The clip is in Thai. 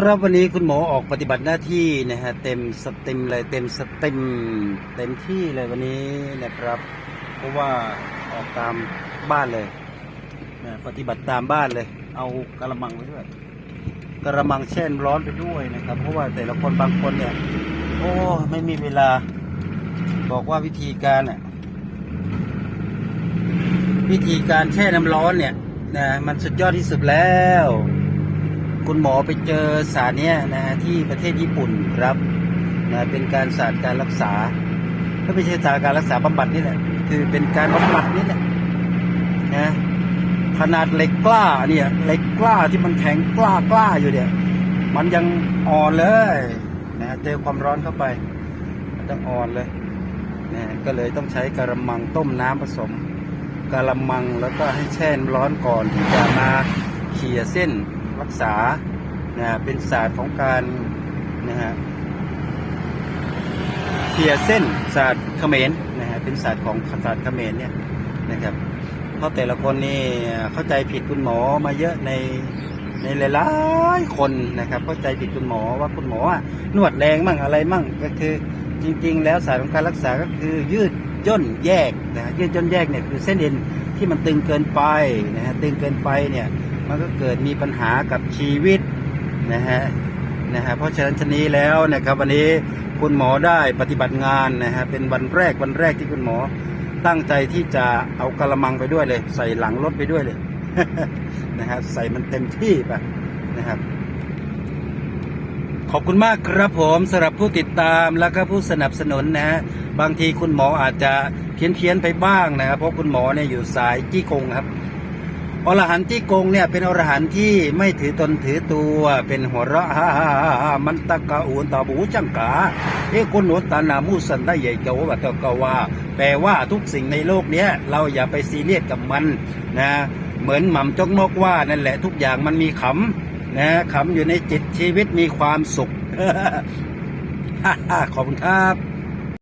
ครับวันนี้คุณหมอออกปฏิบัติหน้าที่นะฮะเต็มสเต็มเลยเต็มสเต็มเต็มที่เลยวันนี้นะครับ เพราะว่าออกตามบ้านเลยนะปฏิบัติตามบ้านเลย เอากระมังไปด้วยกระมังแช่นร้อนไปด้วยนะครับ เพราะว่าแต่ละคนบางคนเนี่ย โอ้ไม่มีเวลา บอกว่าวิธีการน่ะวิธีการแช่น้ำร้อนเนี่ยนะมันสุดยอดที่สุดแล้ว คุณหมอไปเจอสารเนี้ยนะฮะที่ประเทศญี่ปุ่นครับนะเป็นการศาสตร์การรักษาก็ไม่ใช่ศาสตร์การรักษาบำบัดนี่แหละคือเป็นการบำบัดนี่แหละนะขนาดเหล็กกล้าเนี่ยเหล็กกล้าที่มันแข็งกล้ากล้าอยู่เนี่ย มันยังอ่อนเลยนะเจอความร้อนเข้าไปมันจะอ่อนเลยนะก็เลยต้องใช้กระมังต้มน้ำผสมกระมังแล้วก็ให้แช่นร้อนก่อนที่จะมาเขี่ยเส้น รักษานะเป็นศาสตร์ของการนะฮะเขี่ยเส้นศาสตร์เขมรนะฮะเป็นศาสตร์ของศาสตร์เขมรเนี่ยนะครับ เพราะแต่ละคนนี่เข้าใจผิดคุณหมอมาเยอะในในหลายๆคนนะครับ เข้าใจผิดคุณหมอว่าคุณหมออะนวดแรงมั่งอะไรมั่งก็คือจริง ๆ แล้วศาสตร์ของการรักษาก็คือยืดย่นแยกนะฮะยืดย่นแยกเนี่ยคือเส้นเอ็นที่มันตึงเกินไปนะฮะตึงเกินไปเนี่ย มันก็เกิดมีปัญหากับชีวิตนะฮะนะฮะเพราะฉะนั้นชนนี้แล้วนะครับวันนี้คุณหมอได้ปฏิบัติงานนะฮะเป็นวันแรกวันแรกที่คุณหมอตั้งใจที่จะเอากระมังไปด้วยเลย ใส่หลังรถไปด้วยเลยนะครับใส่มันเต็มที่ไปนะครับ ขอบคุณมากครับผมสำหรับผู้ติดตามแล้วก็ผู้สนับสนุนนะฮะบางทีคุณหมออาจจะเพี้ยนเพี้ยนไปบ้างนะครับเพราะคุณหมอเนี่ยอยู่สายจี้กงครับ อรหันต์จี้กงเนี่ยเป็นอรหันต์ที่ไม่ถือตนถือตัว เป็นหัวเราะฮ่าฮ่าฮ่ามันตะกะอูนตาบูจังกาเอ้คุณหนูตานามูสันได้ใหญ่เจ้าว่าตะกะว่าแปลว่าทุกสิ่งในโลกเนี้ยเราอย่าไปซีเรียสกับมันนะเหมือนหม่ำจกมกว่านั่นแหละทุกอย่างมันมีขำนะขำอยู่ในจิตชีวิตมีความสุขขอบคุณครับ